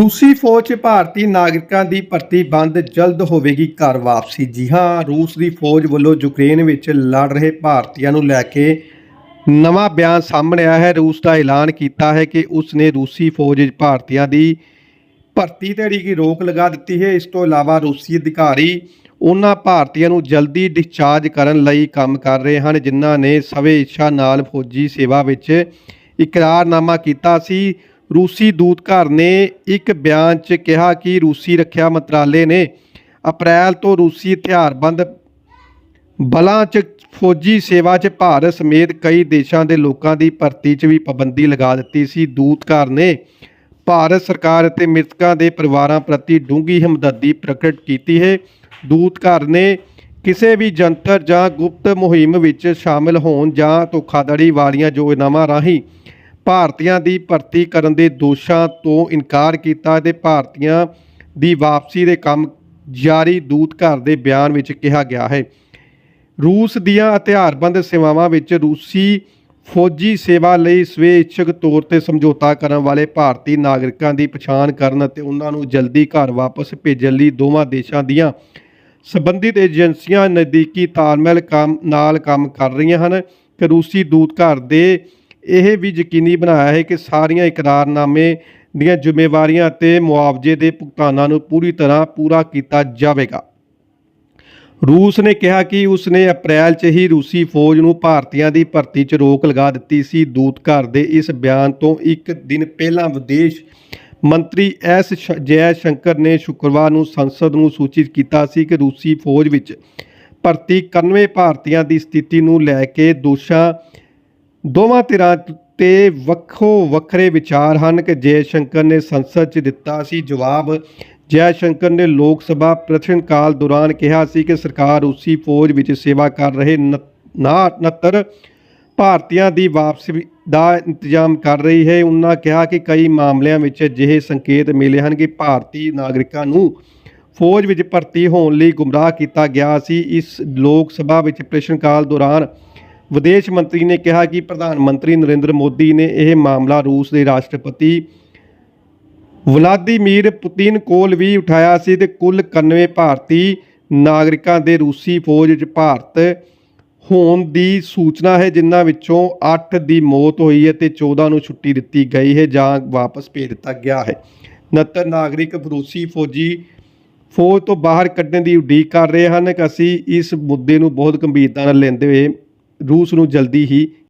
ਰੂਸੀ ਫੌਜ 'ਚ ਭਾਰਤੀ ਨਾਗਰਿਕਾਂ ਦੀ ਭਰਤੀ ਬੰਦ ਜਲਦ ਹੋਵੇਗੀ, ਘਰ ਵਾਪਸੀ। ਜੀ ਹਾਂ, ਰੂਸ ਦੀ ਫੌਜ ਵੱਲੋਂ ਯੂਕਰੇਨ ਵਿੱਚ ਲੜ ਰਹੇ ਭਾਰਤੀਆਂ ਨੂੰ ਲੈ ਕੇ ਨਵਾਂ ਬਿਆਨ ਸਾਹਮਣੇ ਆਇਆ ਹੈ। ਰੂਸ ਦਾ ਐਲਾਨ ਕੀਤਾ ਹੈ ਕਿ ਉਸ ਨੇ ਰੂਸੀ ਫੌਜ 'ਚ ਭਾਰਤੀਆਂ ਦੀ ਭਰਤੀ ਤੇ ਦੀ ਰੋਕ ਲਗਾ ਦਿੱਤੀ ਹੈ। ਇਸ ਤੋਂ ਇਲਾਵਾ ਰੂਸੀ ਅਧਿਕਾਰੀ ਉਹਨਾਂ ਭਾਰਤੀਆਂ ਨੂੰ ਜਲਦੀ ਡਿਸਚਾਰਜ ਕਰਨ ਲਈ ਕੰਮ ਕਰ ਰਹੇ ਹਨ, ਜਿਨ੍ਹਾਂ ਨੇ ਸਵੇ ਇੱਛਾ ਨਾਲ ਫੌਜੀ ਸੇਵਾ ਵਿੱਚ ਇਕਰਾਰਨਾਮਾ ਕੀਤਾ ਸੀ। ਰੂਸੀ ਦੂਤਘਰ ਨੇ ਇੱਕ ਬਿਆਨ 'ਚ ਕਿਹਾ ਕਿ ਰੂਸੀ ਰੱਖਿਆ ਮੰਤਰਾਲੇ ਨੇ ਅਪ੍ਰੈਲ ਤੋਂ ਰੂਸੀ ਹਥਿਆਰਬੰਦ ਬਲਾਂ 'ਚ ਫੌਜੀ ਸੇਵਾ 'ਚ ਭਾਰਤ ਸਮੇਤ ਕਈ ਦੇਸ਼ਾਂ ਦੇ ਲੋਕਾਂ ਦੀ ਭਰਤੀ 'ਚ ਵੀ ਪਾਬੰਦੀ ਲਗਾ ਦਿੱਤੀ ਸੀ। ਦੂਤਘਰ ਨੇ ਭਾਰਤ ਸਰਕਾਰ ਅਤੇ ਮ੍ਰਿਤਕਾਂ ਦੇ ਪਰਿਵਾਰਾਂ ਪ੍ਰਤੀ ਡੂੰਘੀ ਹਮਦਰਦੀ ਪ੍ਰਗਟ ਕੀਤੀ ਹੈ। ਦੂਤਘਰ ਨੇ ਕਿਸੇ ਵੀ ਜੰਤਰ ਜਾਂ ਗੁਪਤ ਮੁਹਿੰਮ ਵਿੱਚ ਸ਼ਾਮਲ ਹੋਣ ਜਾਂ ਧੋਖਾਧੜੀ ਵਾਲੀਆਂ ਯੋਜਨਾਵਾਂ ਰਾਹੀਂ ਭਾਰਤੀਆਂ ਦੀ ਭਰਤੀ ਕਰਨ ਦੇ ਦੋਸ਼ਾਂ ਤੋਂ ਇਨਕਾਰ ਕੀਤਾ ਤੇ ਭਾਰਤੀਆਂ ਦੀ ਵਾਪਸੀ ਦੇ ਕੰਮ ਜਾਰੀ ਦੂਤ ਘਰ ਦੇ ਬਿਆਨ ਵਿੱਚ ਕਿਹਾ ਗਿਆ ਹੈ। ਰੂਸ ਦੀਆਂ ਹਥਿਆਰਬੰਦ ਸੇਵਾਵਾਂ ਵਿੱਚ ਰੂਸੀ ਫੌਜੀ ਸੇਵਾ ਲਈ ਸਵੇ ਇੱਛਕ ਤੌਰ ਤੇ ਸਮਝੌਤਾ ਕਰਨ ਵਾਲੇ ਭਾਰਤੀ ਨਾਗਰਿਕਾਂ ਦੀ ਪਛਾਣ ਕਰਨ ਅਤੇ ਉਹਨਾਂ ਨੂੰ ਜਲਦੀ ਘਰ ਵਾਪਸ ਭੇਜਣ ਲਈ ਦੋਵਾਂ ਦੇਸ਼ਾਂ ਦੀਆਂ ਸੰਬੰਧਿਤ ਏਜੰਸੀਆਂ ਨਜ਼ਦੀਕੀ ਤਾਲਮੇਲ ਕੰਮ ਨਾਲ ਕੰਮ ਕਰ ਰਹੀਆਂ ਹਨ। ਕਿ ਰੂਸੀ ਦੂਤਘਰ ਦੇ ਇਹ ਵੀ ਯਕੀਨੀ ਬਣਾਇਆ ਹੈ ਕਿ ਸਾਰੀਆਂ ਇਕਰਾਰਨਾਮੇ ਦੀਆਂ ਜ਼ਿੰਮੇਵਾਰੀਆਂ ਅਤੇ ਮੁਆਵਜ਼ੇ ਦੇ ਭੁਗਤਾਨਾਂ ਨੂੰ ਪੂਰੀ ਤਰ੍ਹਾਂ ਪੂਰਾ ਕੀਤਾ ਜਾਵੇਗਾ। ਰੂਸ ਨੇ ਕਿਹਾ ਕਿ ਉਸ ਨੇ ਅਪ੍ਰੈਲ 'ਚ ਹੀ ਰੂਸੀ ਫੌਜ ਨੂੰ ਭਾਰਤੀਆਂ ਦੀ ਭਰਤੀ 'ਚ ਰੋਕ ਲਗਾ ਦਿੱਤੀ ਸੀ। ਦੂਤਘਰ ਦੇ ਇਸ ਬਿਆਨ ਤੋਂ ਇੱਕ ਦਿਨ ਪਹਿਲਾਂ ਵਿਦੇਸ਼ ਮੰਤਰੀ ਐਸ ਸ਼- ਜੈ ਸ਼ੰਕਰ ਨੇ ਸ਼ੁੱਕਰਵਾਰ ਨੂੰ ਸੰਸਦ ਨੂੰ ਸੂਚਿਤ ਕੀਤਾ ਸੀ ਕਿ ਰੂਸੀ ਫੌਜ ਵਿੱਚ ਭਰਤੀ 91 ਭਾਰਤੀਆਂ ਦੀ ਸਥਿਤੀ ਨੂੰ ਲੈ ਕੇ ਦੋਸ਼ਾਂ ਦੋਵਾਂ ਧਿਰਾਂ ਤੇ ਵੱਖੋ ਵੱਖਰੇ ਵਿਚਾਰ ਹਨ ਕਿ ਜੈ ਸ਼ੰਕਰ ਨੇ ਸੰਸਦ 'ਚ ਦਿੱਤਾ ਸੀ ਜਵਾਬ। ਜੈ ਸ਼ੰਕਰ ਨੇ ਲੋਕ ਸਭਾ ਪ੍ਰਸ਼ਨ ਦੌਰਾਨ ਕਿਹਾ ਸੀ ਕਿ ਸਰਕਾਰ ਰੂਸੀ ਫੌਜ ਵਿੱਚ ਸੇਵਾ ਕਰ ਰਹੇ ਨ- ਨਾ 69 ਭਾਰਤੀਆਂ ਦੀ ਵਾਪਸੀ ਦਾ ਇੰਤਜ਼ਾਮ ਕਰ ਰਹੀ ਹੈ। ਉਹਨਾਂ ਕਿਹਾ ਕਿ ਕਈ ਮਾਮਲਿਆਂ ਵਿੱਚ ਅਜਿਹੇ ਸੰਕੇਤ ਮਿਲੇ ਹਨ ਕਿ ਭਾਰਤੀ ਨਾਗਰਿਕਾਂ ਨੂੰ ਫੌਜ ਵਿੱਚ ਭਰਤੀ ਹੋਣ ਲਈ ਗੁੰਮਰਾਹ ਕੀਤਾ ਗਿਆ ਸੀ। ਇਸ ਲੋਕ ਸਭਾ ਵਿੱਚ ਪ੍ਰਸ਼ਨ ਕਾਲ ਦੌਰਾਨ ਵਿਦੇਸ਼ ਮੰਤਰੀ ਨੇ ਕਿਹਾ ਕਿ ਪ੍ਰਧਾਨ ਮੰਤਰੀ ਨਰਿੰਦਰ ਮੋਦੀ ਨੇ ਇਹ ਮਾਮਲਾ ਰੂਸ ਦੇ ਰਾਸ਼ਟਰਪਤੀ ਵਲਾਦੀਮੀਰ ਪੁਤਿਨ ਕੋਲ ਵੀ ਉਠਾਇਆ ਸੀ ਤੇ ਕੁੱਲ 91 ਭਾਰਤੀ ਨਾਗਰਿਕਾਂ ਦੇ ਰੂਸੀ ਫੌਜ ਵਿੱਚ ਭਾਰਤ ਹੋਣ ਦੀ ਸੂਚਨਾ ਹੈ, ਜਿਨ੍ਹਾਂ ਵਿੱਚੋਂ 8 ਦੀ ਮੌਤ ਹੋਈ ਹੈ ਤੇ 14 ਨੂੰ ਛੁੱਟੀ ਦਿੱਤੀ ਗਈ ਹੈ ਜਾਂ ਵਾਪਸ ਭੇਜ ਦਿੱਤਾ ਗਿਆ ਹੈ। 69 ਨਾਗਰਿਕ ਰੂਸੀ ਫੌਜੀ ਫੌਜ ਤੋਂ ਬਾਹਰ ਕੱਢਣ ਦੀ ਉਡੀਕ ਕਰ ਰਹੇ ਹਨ। ਕਿ ਅਸੀਂ ਇਸ ਮੁੱਦੇ ਨੂੰ ਬਹੁਤ ਗੰਭੀਰਤਾ ਨਾਲ ਲੈਂਦੇ ਹੋਏ ਰੂਸ ਨੂੰ ਜਲਦੀ ਹੀ